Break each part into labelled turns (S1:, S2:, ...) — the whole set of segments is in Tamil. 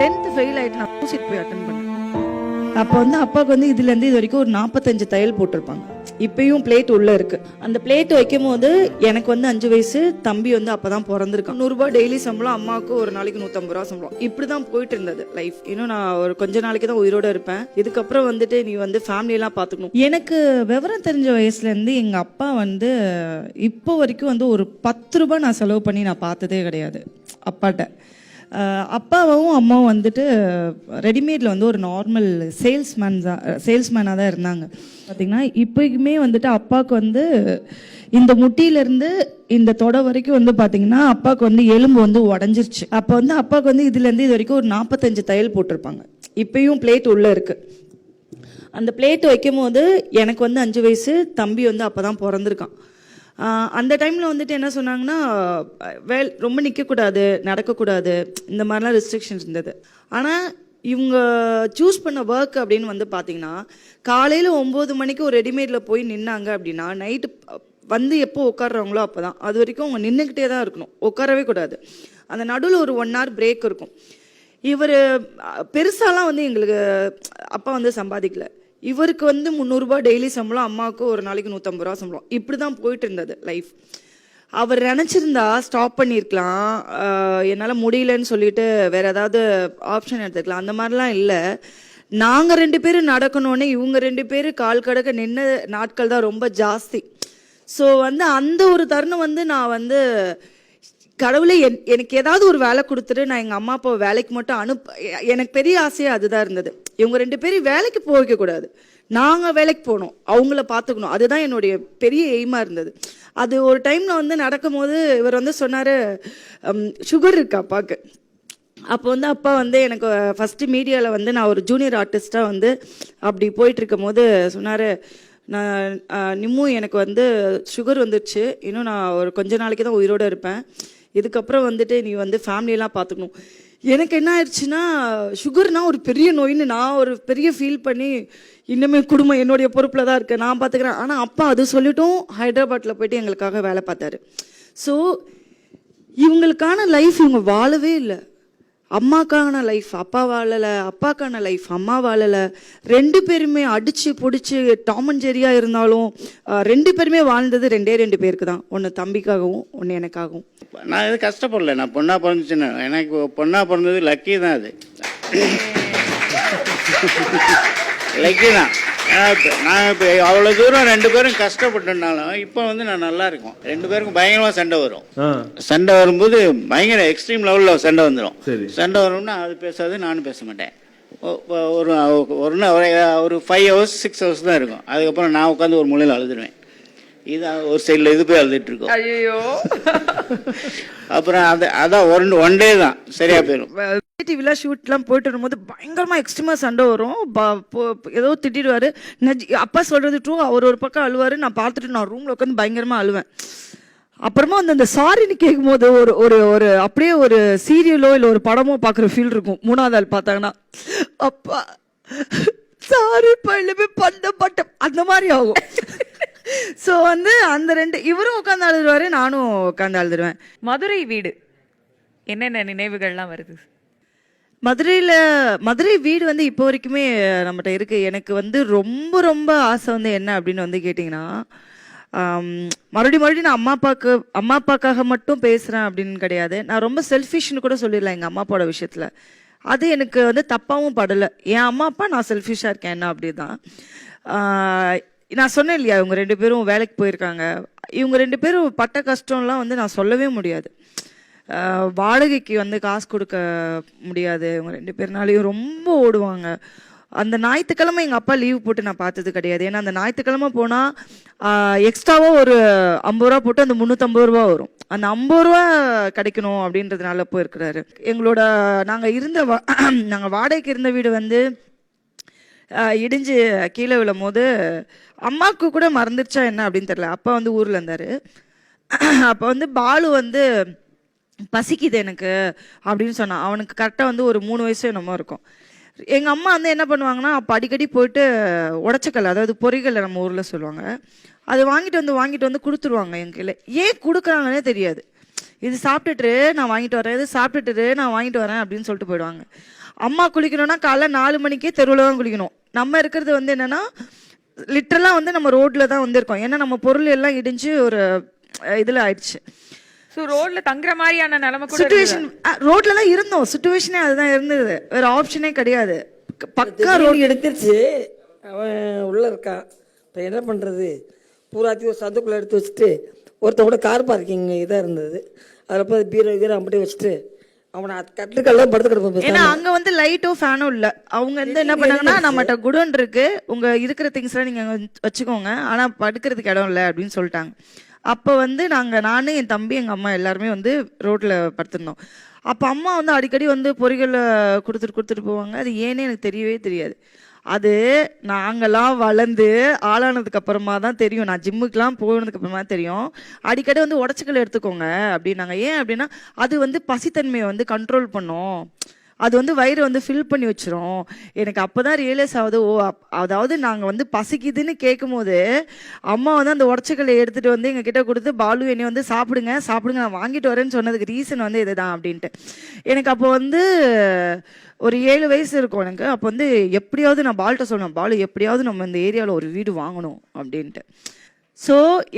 S1: டென்த் ஃபெயில் ஆயிட்டு நான் சீட் போய் அட்டன் பண்ணேன்.
S2: அப்போ வந்து அப்பாவுக்கு வந்து இதுல இருந்து இது வரைக்கும் ஒரு நாற்பத்தஞ்சு தையல் போட்டிருப்பாங்க. இப்பயும் பிளேட் உள்ள இருக்கு. அந்த பிளேட் வைக்கும் போது எனக்கு வந்து அஞ்சு வயசு தம்பி வந்து அப்பதான் பிறந்திருக்கான். நூறுரூபா டெய்லி சம்பளம் அம்மாவுக்கு ஒரு நாளைக்கு நூற்றம்பது ரூபா சம்பளம். இப்படிதான் போயிட்டு இருந்தது லைஃப் இன்னும் நான் ஒரு கொஞ்ச நாளைக்கு தான் உயிரோட இருப்பேன். இதுக்கப்புறம் வந்துட்டு நீ வந்து எல்லாம் பார்த்துக்கணும். எனக்கு விவரம் தெரிஞ்ச வயசுல இருந்து எங்க அப்பா வந்து இப்போ வரைக்கும் வந்து ஒரு பத்து ரூபாய் நான் செலவு பண்ணி நான் பார்த்ததே கிடையாது. அப்பாட்ட. அப்பாவும் அம்மாவும் வந்துட்டு ரெடிமேடில் வந்து ஒரு நார்மல் சேல்ஸ்மேன் தான் சேல்ஸ்மேனாக தான் இருந்தாங்க. பார்த்தீங்கன்னா இப்போயுமே வந்துட்டு அப்பாவுக்கு வந்து இந்த முட்டியிலேருந்து இந்த தொடை வரைக்கும் வந்து பார்த்தீங்கன்னா அப்பாவுக்கு வந்து எலும்பு வந்து உடஞ்சிருச்சு. அப்போ வந்து அப்பாவுக்கு வந்து இதுலேருந்து இது வரைக்கும் ஒரு நாற்பத்தஞ்சு தையல் போட்டிருப்பாங்க. இப்பயும் பிளேட் உள்ளே இருக்குது அந்த பிளேட் வைக்கும் போது எனக்கு வந்து அஞ்சு வயசு தம்பி வந்து அப்போ தான் பிறந்திருக்கான். அந்த டைமில் வந்துட்டு என்ன சொன்னாங்கன்னா வேல் ரொம்ப நிற்கக்கூடாது நடக்கக்கூடாது. இந்த மாதிரிலாம் ரெஸ்ட்ரிக்ஷன்ஸ் இருந்தது. ஆனால் இவங்க சூஸ் பண்ண ஒர்க் அப்படின்னு வந்து பார்த்தீங்கன்னா காலையில் ஒம்பது மணிக்கு ஒரு ரெடிமேடில் போய் நின்னாங்க அப்படின்னா நைட்டு வந்து எப்போ உட்காடுறவங்களோ அப்போ தான் அது வரைக்கும் அவங்க நின்றுக்கிட்டே தான் இருக்கணும். உட்காரவே கூடாது. அந்த நடுவில் ஒரு ஒன் ஹவர் பிரேக் இருக்கும். இவர் பெருசாலாம் வந்து எங்களுக்கு அப்பா வந்து சம்பாதிக்கலை. இவருக்கு வந்து முந்நூறுரூபா டெய்லி சம்பளம் அம்மாவுக்கு ஒரு நாளைக்கு நூற்றம்பது ரூபா சம்பளம். இப்படி தான் போயிட்டு இருந்தது லைஃப் அவர் நினச்சிருந்தா ஸ்டாப் பண்ணியிருக்கலாம் என்னால் முடியலன்னு சொல்லிட்டு வேற ஏதாவது ஆப்ஷன் எடுத்துக்கலாம். அந்த மாதிரிலாம் இல்லை. நாங்கள் ரெண்டு பேரும் நடக்கணுன்னே இவங்க ரெண்டு பேரும் கால் கடக்க நின்ன நாட்கள் தான் ரொம்ப ஜாஸ்தி. ஸோ வந்து அந்த ஒரு தருணம் வந்து நான் வந்து கடவுளே என் எனக்கு ஏதாவது ஒரு வேலை கொடுத்துட்டு நான் எங்கள் அம்மா அப்பா வேலைக்கு மட்டும் அனுப்ப எனக்கு பெரிய ஆசையே அதுதான் இருந்தது. இவங்க ரெண்டு பேரும் வேலைக்கு போக கூடாது. நாங்கள் வேலைக்கு போகணும். அவங்கள பார்த்துக்கணும். அதுதான் என்னுடைய பெரிய எய்மாக இருந்தது. அது ஒரு டைமில் வந்து நடக்கும்போது இவர் வந்து சொன்னார் சுகர் இருக்கு அப்பாவுக்கு அப்போ வந்து அப்பா வந்து எனக்கு ஃபஸ்ட்டு மீடியாவில் வந்து நான் ஒரு ஜூனியர் ஆர்டிஸ்ட்டாக வந்து அப்படி போயிட்டுருக்கும் போது சொன்னார் நான் நிம்மும் எனக்கு வந்து சுகர் வந்துடுச்சு இன்னும் நான் ஒரு கொஞ்ச நாளைக்கு தான் உயிரோடு இருப்பேன். இதுக்கப்புறம் வந்துட்டு நீ வந்து ஃபேமிலியெல்லாம் பார்த்துக்கணும். எனக்கு என்ன ஆயிடுச்சுன்னா சுகர்னா ஒரு பெரிய நோயின்னு நான் ஒரு பெரிய ஃபீல் பண்ணி இன்னுமே குடும்பம் என்னுடைய பொறுப்பில் தான் இருக்கு நான் பார்த்துக்கிறேன். ஆனால் அப்பா அது சொல்லிட்டும் ஹைதராபாத்தில் போயிட்டு எங்களுக்காக வேலை பார்த்தாரு. ஸோ இவங்களுக்கான லைஃப் இவங்க வாழவே இல்லை. அம்மாக்கான லைஃப் அப்பா வாழலை அப்பாக்கான லைஃப் அம்மா வாழலை. ரெண்டு பேருமே அடிச்சு பிடிச்சி டாமன் ஜெரியா இருந்தாலும் ரெண்டு பேருமே வாழ்ந்தது ரெண்டே ரெண்டு பேருக்கு தான். ஒன்று தம்பிக்காகவும் ஒன்று எனக்காகவும்.
S3: நான் எதுவும் கஷ்டப்படல. நான் பொண்ணா பிறந்துச்சுன்னு. எனக்கு பொண்ணா பிறந்தது லக்கி தான் அது. லக்கி தான். நான் இப்ப- நான் இப்போ அவ்வளோ தூரம் ரெண்டு பேரும் கஷ்டப்பட்டனாலும் இப்போ வந்து நான் நல்லா இருக்கோம். ரெண்டு பேருக்கும் பயங்கரமாக சண்டை வரும். சண்டை வரும்போது பயங்கர எக்ஸ்ட்ரீம் லெவலில் சண்டை வந்துடும். சண்டை வரும்னா அது பேசாது நானும் பேச மாட்டேன். ஒரு ஒரு ஒரு ஃபைவ் ஹவர்ஸ் சிக்ஸ் ஹவர்ஸ் தான் இருக்கும். அதுக்கப்புறம் நான் உட்காந்து ஒரு மூலையில் அழுதுருவேன். இது ஒரு சைடில் இது போய் அழுதுட்டு இருக்கும்.
S1: ஐயோ
S3: அப்புறம் அது அதான் ஒன் ஒன் டே தான். சரியா போயிடும்
S1: டிவில ஷூட்லாம் போயிட்டு வரும்போது பயங்கரமாக எக்ஸ்ட்ரீமாக சண்டை வரும். ப- ஏதோ திட்டிடுவாரு. நஜ் அப்பா சொல்கிறது ட்ரூ அவர் ஒரு பக்கம் அழுவாரு. நான் பார்த்துட்டு நான் ரூமில் உட்காந்து பயங்கரமாக அழுவேன். அப்புறமா அந்த அந்த சாரின்னு கேட்கும்போது ஒரு ஒரு ஒரு அப்படியே ஒரு சீரியலோ இல்லை ஒரு படமோ பார்க்குற ஃபீல் இருக்கும். மூணாவது ஆள் பார்த்தாங்கன்னா அப்பா சாரி பழுவே பண்ண பட்டம் அந்த மாதிரி ஆகும். ஸோ வந்து அந்த ரெண்டு இவரும் உட்காந்து அழுதுருவாரு நானும் உட்காந்து அழுதுருவேன்.
S4: மதுரை வீடு. என்னென்ன நினைவுகள்லாம் வருது?
S1: மதுரையில் மதுரை வீடு வந்து இப்போ வரைக்குமே நம்மகிட்ட இருக்குது எனக்கு வந்து ரொம்ப ரொம்ப ஆசை வந்து என்ன அப்படின்னு வந்து கேட்டிங்கன்னா மறுபடியும் மறுபடியும் நான் அம்மா அப்பாவுக்கு அம்மா அப்பாக்காக மட்டும் பேசுகிறேன் அப்படின்னு கிடையாது. நான் ரொம்ப செல்ஃபிஷ்னு கூட சொல்லிடலாம் எங்கள் அம்மா அப்பாவோட விஷயத்தில். அது எனக்கு வந்து தப்பாகவும் படலை. என் அம்மா அப்பா நான் செல்ஃபிஷாக இருக்கேன் என்ன அப்படி தான் நான் சொன்னேன் இல்லையா இவங்க ரெண்டு பேரும் வேலைக்கு போயிருக்காங்க. இவங்க ரெண்டு பேரும் பட்ட கஷ்டம்லாம் வந்து நான் சொல்லவே முடியாது. வாடகைக்கு வந்து காசு கொடுக்க முடியாது. இவங்க ரெண்டு பேர்னாலையும் ரொம்ப ஓடுவாங்க. அந்த ஞாயிற்றுக்கிழமை எங்கள் அப்பா லீவ் போட்டு நான் பார்த்தது கிடையாது. ஏன்னா அந்த ஞாயிற்றுக்கிழமை போனால் எக்ஸ்ட்ராவாக ஒரு ஐம்பது ரூபா போட்டு அந்த முந்நூற்றம்பது ரூபா வரும். அந்த ஐம்பது ரூபா கிடைக்கணும் அப்படின்றதுனால போயிருக்கிறாரு. எங்களோட நாங்கள் இருந்த வா நாங்கள் வாடகைக்கு இருந்த வீடு வந்து இடிஞ்சு கீழே விழும் போது அம்மாவுக்கு கூட மறந்துருச்சா என்ன அப்படின்னு தெரில அப்பா வந்து ஊரில் இருந்தார். அப்போ வந்து பாலு வந்து பசிக்குது எனக்கு அப்படின்னு சொன்னான் அவனுக்கு கரெக்டாக வந்து ஒரு மூணு வயசு என்னமோ இருக்கும். எங்கள் அம்மா வந்து என்ன பண்ணுவாங்கன்னா அப்போ அடிக்கடி போயிட்டு உடச்சக்கல் அதாவது பொறிகல்ல நம்ம ஊரில் சொல்லுவாங்க. அது வாங்கிட்டு வந்து வாங்கிட்டு வந்து கொடுத்துருவாங்க என் கையில் ஏன் கொடுக்குறாங்கன்னே தெரியாது.
S2: இது சாப்பிட்டுட்டு நான் வாங்கிட்டு வரேன் இது சாப்பிட்டுட்டு நான் வாங்கிட்டு வரேன் அப்படின்னு சொல்லிட்டு போயிடுவாங்க. அம்மா குளிக்கணும்னா காலைல நாலு மணிக்கே தெருவில் தான் குளிக்கணும். நம்ம இருக்கிறது வந்து என்னன்னா லிட்டரலாக வந்து நம்ம ரோட்டில் தான் வந்திருக்கோம். ஏன்னா நம்ம பொருள் எல்லாம் இடிஞ்சு ஒரு இதில் ஆயிடுச்சு.
S4: சோ ரோட்ல தங்குற மாதிரியான நிலைமை கூட
S2: சுச்சுவேஷன் ரோட்ல தான் இருந்தோம். சுச்சுவேஷனே அதுதான் இருந்தது. வேற ஆப்ஷனே கிடையாது. பக்கா ரோட்
S5: எடுத்துருச்சு. அவன் உள்ளே இருக்கான். இப்போ என்ன பண்ணுறது பூராத்தையும் ஒரு சந்துக்குள்ளே எடுத்து வச்சுட்டு ஒருத்தன் கூட கார் பார்க்கிங் இதாக இருந்தது. அதில் போய் பீரோ கீரோ அப்படியே வச்சுட்டு அவனை கட்டுக்கெல்லாம் படுத்து கிடப்பேன்
S2: ஏன்னா. அங்க வந்து லைட்டும் ஃபேனும் இல்ல. அவங்க வந்து என்ன பண்ணாங்கன்னா நம்மகிட்ட குடோன் இருக்கு. உங்க இருக்கிற திங்ஸ்லாம் நீங்க அங்க வச்சுக்கோங்க. ஆனா படுக்கிறதுக்கு இடம் இல்லை அப்படின்னு சொல்லிட்டாங்க. அப்போ வந்து நாங்கள் நான் என் தம்பி எங்கள் அம்மா எல்லாருமே வந்து ரோட்டில் படுத்திருந்தோம். அப்போ அம்மா வந்து அடிக்கடி வந்து பொறிகளை கொடுத்துட்டு கொடுத்துட்டு போவாங்க. அது ஏன்னே எனக்கு தெரியவே தெரியாது. அது நாங்களாம் வளர்ந்து ஆளானதுக்கு அப்புறமா தான் தெரியும். நான் ஜிம்முக்கெலாம் போனதுக்கு அப்புறமா தெரியும். அடிக்கடி வந்து உடச்சிக்கல் எடுத்துக்கோங்க அப்படின்னாங்க. ஏன் அப்படின்னா அது வந்து பசித்தன்மையை வந்து கண்ட்ரோல் பண்ணும். அது வந்து வயிறு வந்து ஃபில் பண்ணி வச்சிரும். எனக்கு அப்போ தான் ரியலைஸ் ஆகுது ஓ அப்- அதாவது நாங்கள் வந்து பசிக்குதுன்னு கேட்கும்போது அம்மா வந்து அந்த உடச்சக்கல்லை எடுத்துட்டு வந்து எங்க கொடுத்து பாலு என்னை வந்து சாப்பிடுங்க சாப்பிடுங்க நான் வாங்கிட்டு வரேன்னு சொன்னதுக்கு ரீசன் வந்து இதுதான் அப்படின்ட்டு. எனக்கு அப்போ வந்து ஒரு ஏழு வயசு இருக்கும் எனக்கு. அப்போ வந்து எப்படியாவது நான் பால்கிட்ட சொன்னேன் பாலு எப்படியாவது நம்ம இந்த ஏரியாவில் ஒரு வீடு வாங்கணும் அப்படின்ட்டு. ஸோ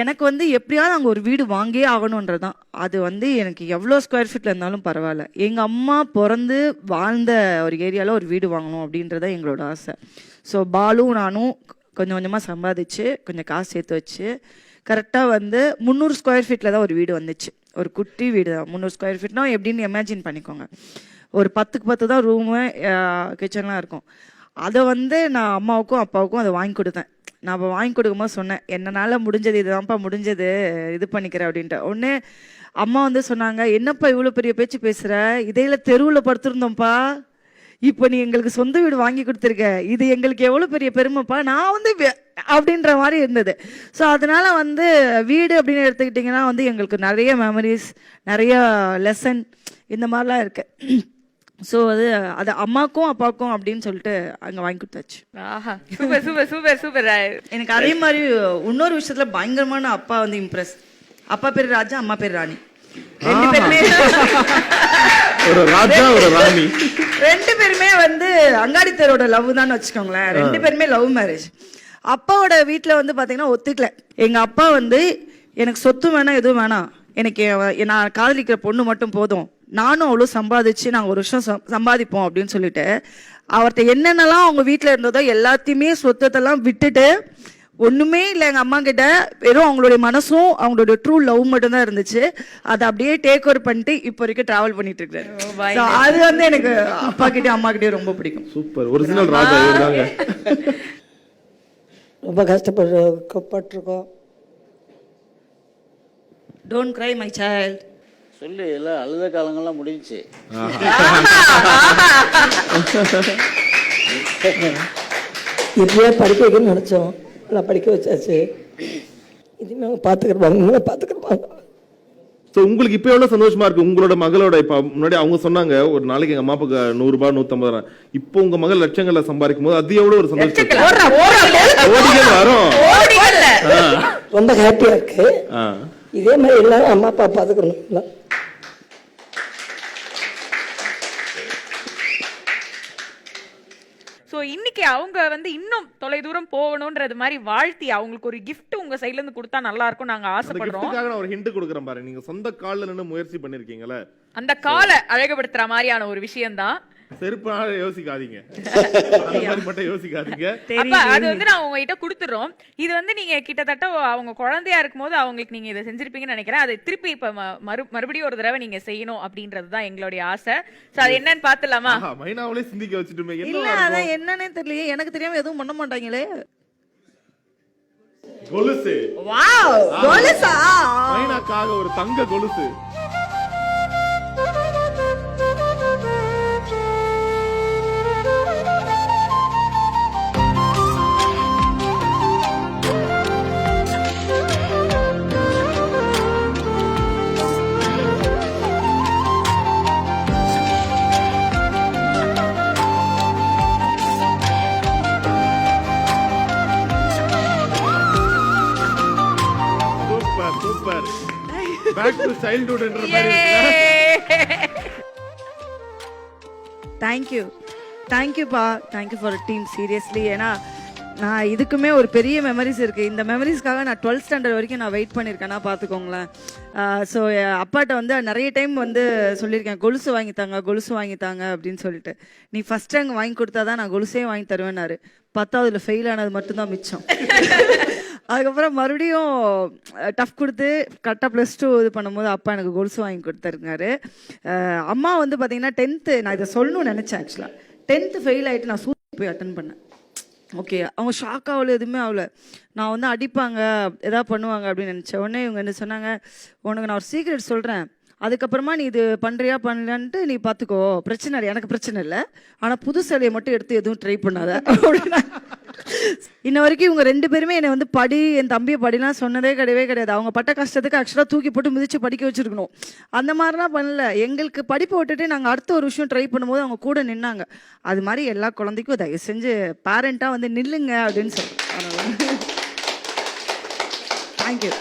S2: எனக்கு வந்து எப்படியாவது அங்கே ஒரு வீடு வாங்கியே ஆகணுன்றது தான் அது வந்து எனக்கு எவ்வளோ ஸ்கொயர் ஃபீட்டில் இருந்தாலும் பரவாயில்ல. எங்கள் அம்மா பிறந்து வாழ்ந்த ஒரு ஏரியாவில் ஒரு வீடு வாங்கணும் அப்படின்றத எங்களோட ஆசை. ஸோ பாலும் நானும் கொஞ்சம் கொஞ்சமாக சம்பாதிச்சு கொஞ்சம் காசு சேர்த்து வச்சு கரெக்டாக வந்து முந்நூறு ஸ்கொயர் ஃபீட்டில் தான் ஒரு வீடு வந்துச்சு. ஒரு குட்டி வீடு தான். முந்நூறு ஸ்கொயர் ஃபீட்னா எப்படின்னு இமேஜின் பண்ணிக்கோங்க. ஒரு பத்துக்கு பத்து தான் ரூமு கிச்சன்லாம் இருக்கும். அதை வந்து நான் அம்மாவுக்கும் அப்பாவுக்கும் அதை வாங்கி கொடுத்தேன். நான் அப்போ வாங்கி கொடுக்கும்போது சொன்னேன் என்னனால முடிஞ்சது இதுதான்ப்பா முடிஞ்சது இது பண்ணிக்கிறேன் அப்படின்ட்டு. ஒன்று அம்மா வந்து சொன்னாங்க என்னப்பா இவ்வளோ பெரிய பேச்சு பேசுகிற இதையில தெருவில் படுத்திருந்தோம்ப்பா. இப்போ நீ எங்களுக்கு சொந்த வீடு வாங்கி கொடுத்துருக்க. இது எங்களுக்கு எவ்வளோ பெரிய பெருமைப்பா. நான் வந்து வே- அப்படின்ற மாதிரி இருந்தது. ஸோ அதனால் வந்து வீடு அப்படின்னு எடுத்துக்கிட்டிங்கன்னா வந்து எங்களுக்கு நிறைய மெமரிஸ் நிறைய லெசன் இந்த மாதிரிலாம் இருக்குது ஸோ அது அது அம்மாக்கும் அப்பாவுக்கும் அப்படின்னு சொல்லிட்டு அங்கே வாங்கி கொடுத்தாச்சு.
S4: ஆஹா. Super super super super.
S2: எனக்கு அதே மாதிரி இன்னொரு விஷயத்துல பயங்கரமான அப்பா வந்து இம்ப்ரெஸ் அப்பா பேர் ராஜா அம்மா பேர் ராணி. ரெண்டு பேருமே
S6: ஒரு ராஜா ஒரு ராணி.
S2: ரெண்டு பேருமே வந்து அங்காடி தெரோட லவ் தான் வச்சுக்கோங்களேன். ரெண்டு பேருமே லவ் மேரேஜ் அப்பாவோட வீட்ல வந்து பாத்தீங்கன்னா ஒத்துக்கல. எங்க அப்பா வந்து எனக்கு சொத்து வேணாம் எதுவும் வேணாம். எனக்கு என் நான் காதலிக்கிற பொண்ணு மட்டும் போதும். நானும் அவ்வளோ சம்பாதிச்சு நாங்கள் ஒரு வருஷம் சம்- சம்பாதிப்போம் அப்படின்னு சொல்லிட்டு அவர்கிட்ட என்னென்னலாம் அவங்க வீட்டில் இருந்ததோ எல்லாத்தையுமே சொத்தத்தெல்லாம் விட்டுட்டு ஒண்ணுமே இல்லை எங்க அம்மா கிட்ட வெறும் அவங்களுடைய மனசும் அவங்களுடைய ட்ரூ லவ் மட்டும் தான் இருந்துச்சு. அதை அப்படியே டேக் ஓவர் பண்ணிட்டு இப்போ வரைக்கும் டிராவல் பண்ணிட்டு இருக்காரு So, அது வந்து எனக்கு அப்பா கிட்டயும் அம்மா கிட்டயும் ரொம்ப பிடிக்கும்.
S6: சூப்பர் ஒரிஜினல் ராஜா
S5: ரொம்ப கஷ்டப்பட்டு பட்டிருக்கோம்
S2: டோன்ட் cry மை child.
S3: சொல்லு எல்லாம் அழுத காலங்கள்லாம் முடிஞ்சுச்சு.
S5: எப்படியா படிக்க வைக்கணும்னு நினச்சோம். நான் படிக்க வச்சாச்சு. இனிமேல் அவங்க பார்த்துக்கிருப்பாங்க இனிமேல் பார்த்துக்கிருப்பாங்க
S6: ஸோ உங்களுக்கு இப்போ எவ்வளவு சந்தோஷமா இருக்கு? உங்களோட மகளோட இப்போ முன்னாடி அவங்க சொன்னாங்க ஒரு நாளைக்கு எங்க அம்மா அப்பாக்கு நூறு ரூபாய் நூத்தம்பது ரூபாய் இப்போ உங்க மகள் லட்சங்கள்ல சம்பாதிக்கும் போது அது எவ்வளவு ஒரு சந்தோஷம்? கோடிகள் வரும்.
S5: ரொம்ப ஹாப்பியாக இருக்கு. இதே மாதிரி எல்லாரும் அம்மா அப்பா பார்த்துக்கணும்
S4: இன்னைக்கு அவங்க வந்து இன்னும் தொலை தூரம் போகணும்ன்றது மாதிரி வாழ்த்தி அவங்களுக்கு ஒரு gift உங்க சைடுல இருந்து கொடுத்தா நல்லா இருக்கும் நாங்க ஆசைப்படுறோம்.
S6: நான் ஒரு ஹிண்ட் கொடுக்குறேன் பாரு. நீங்க சொந்த கால்ல நின்னு முயற்சி பண்ணிருக்கீங்கல்ல.
S4: அந்த காலை அழகுபடுத்துற மாதிரியான ஒரு விஷயம்தான்.
S6: செருப்பாக யோசிக்காதீங்க. அந்த மாதிரி மட்டும் யோசிக்காதீங்க.
S4: அப்ப அது வந்து நான் உங்ககிட்ட கொடுத்துறோம். இது வந்து நீங்க கிட்டத்தட்ட அவங்க குழந்தையா இருக்கும்போது அவங்களுக்கு நீங்க இதை செஞ்சிருப்பீங்கன்னு நினைக்கிறேன். அதை திருப்பி இப்ப ம- மறு மறுபடியும் ஒரு தடவை நீங்க செய்யணும் அப்படின்றது தான் எங்களுடைய ஆசை. சோ அது என்னன்னு பாத்துலாமா
S6: ஆஹா, மைனாவிலே சிந்திக்க வச்சுட்டுமே.
S2: இல்ல அதான் என்னன்னே தெரியலையே. எனக்கு தெரியாம எதுவும் பண்ண மாட்டாங்களே.
S6: கொலுசு.
S2: வாவ் கொலுசா?
S6: மைனாக்காக ஒரு தங்க கொலுசு. சைல்ட்ஹுட்ன்ற மாதிரி?
S2: தேங்க்யூ தேங்க்யூப்பா தேங்க்யூ ஃபார் டீம் சீரியஸ்லி ஏன்னா நான் இதுக்குமே ஒரு பெரிய மெமரிஸ் இருக்குது இந்த மெமரிஸ்க்காக நான் டுவெல்த் ஸ்டாண்டர்ட் வரைக்கும் நான் வெயிட் பண்ணியிருக்கேன்னா பார்த்துக்கோங்களேன். ஸோ அப்பாட்ட வந்து நிறைய டைம் வந்து சொல்லியிருக்கேன். கொலுசு வாங்கி தாங்க கொலுசு வாங்கி தாங்க அப்படின்னு சொல்லிட்டு. நீ ஃபஸ்ட் ரேங்க் வாங்கி கொடுத்தா தான் நான் கொலுசே வாங்கி தருவேன்னாரு. பத்தாவதுல ஃபெயில் ஆனது மட்டும்தான் மிச்சம். அதுக்கப்புறம் மறுபடியும் டஃப் கொடுத்து கரெக்டாக ப்ளஸ் டூ இது பண்ணும்போது அப்பா எனக்கு கொலுசு வாங்கி கொடுத்துருக்காரு அம்மா வந்து பார்த்தீங்கன்னா டென்த்து நான் இதை சொல்லணும்னு நினச்சேன் ஆக்சுவலாக டென்த்து ஃபெயில் ஆகிட்டு நான் சூப்பர் போய் அட்டன் பண்ணேன். ஓகே அவங்க ஷாக் ஆகல எதுவுமே ஆகல. நான் வந்து அடிப்பாங்க எதாவது பண்ணுவாங்க அப்படின்னு நினச்சேன் உடனே இவங்க என்ன சொன்னாங்க உனக்கு நான் ஒரு சீக்ரெட் சொல்கிறேன் அதுக்கப்புறமா நீ இது பண்ணுறியா பண்ணலான்ட்டு நீ பார்த்துக்கோ பிரச்சனை இல்லை. எனக்கு பிரச்சனை இல்லை. ஆனால் புது சிலையை மட்டும் எடுத்து எதுவும் ட்ரை பண்ணாத. அப்படின்னா இன்ன வரைக்கும் இவங்க ரெண்டு பேருமே என்னை வந்து படி என் தம்பியை படிலாம் சொன்னதே கிடையவே கிடையாது. அவங்க பட்ட கஷ்டத்துக்கு ஆக்சுவலாக தூக்கி போட்டு மிதிச்சு படிக்க வச்சிருக்கணும். அந்த மாதிரிலாம் பண்ணல. எங்களுக்கு படிப்பை விட்டுட்டு நாங்கள் அடுத்த ஒரு விஷயம் ட்ரை பண்ணும்போது அவங்க கூட நின்னாங்க. அது மாதிரி எல்லா குழந்தைக்கும் தயவு செஞ்சு பேரண்ட்டாக வந்து நில்லுங்க அப்படின்னு சொல்லி. தேங்க்யூ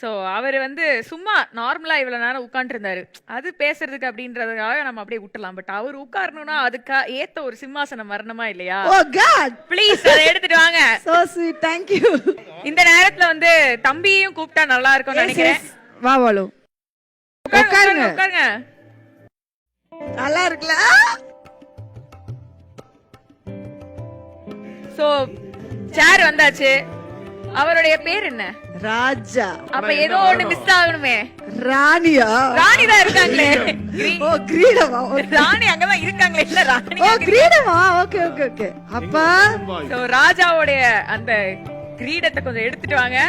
S4: சோ அவர் வந்து சும்மா நார்மலா இவ்வளவு நேரம் உட்காந்துருந்தாரு அது பேசுறதுக்கு அப்படின்றதுக்காக நம்ம அப்படியே விட்டுலாம் பட் அவர் உட்காரணும்னா அதுக்கா ஏத்த ஒரு சிம்மாசனம் வரணுமா இல்லையா?
S2: ஓ காட்
S4: ப்ளீஸ் அதை எடுத்துட்டு வாங்க.
S2: சோ ஸ்வீட்
S4: இந்த நேரத்துல வந்து தம்பியையும் கூப்பிட்டா நல்லா இருக்கும்னு நினைக்கிறேன்.
S2: வா வாலு.
S4: உட்காருங்க
S2: உட்காருங்க.
S4: உட்காருங்க
S2: நல்லா இருக்குல்ல?
S4: சோ சேர் வந்தாச்சு. அவருடைய பேர் என்ன?
S2: ராஜா.
S4: அப்ப ஏதோ ஒண்ணு மிஸ் ஆகணுமே.
S2: ராணியா?
S4: ராணி தான் இருக்காங்களே.
S2: ஓ கிரீடமா?
S4: ராணி அங்கதான் இருக்காங்களே. இல்ல ராணி
S2: ஓ கிரீடமா? Okay okay okay. அப்பா.
S4: சோ ராஜாவுடைய அந்த கிரீடத்தை கொஞ்சம் எடுத்துட்டு வாங்க.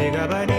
S6: சரி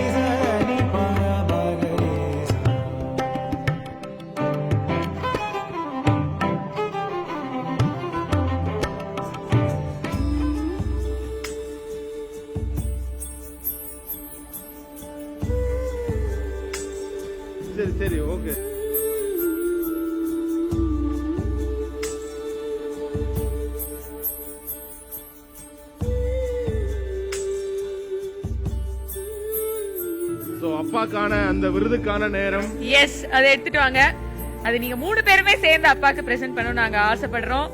S6: அப்பாக்கான அந்த விருதுக்கான நேரம்.
S4: எஸ் அதை எடுத்துட்டு வாங்க. அது நீங்க மூணு பேருமே சேர்ந்து அப்பாக்கு பிரசன்ட் பண்ணணும் நாங்க ஆசைப்படுறோம்.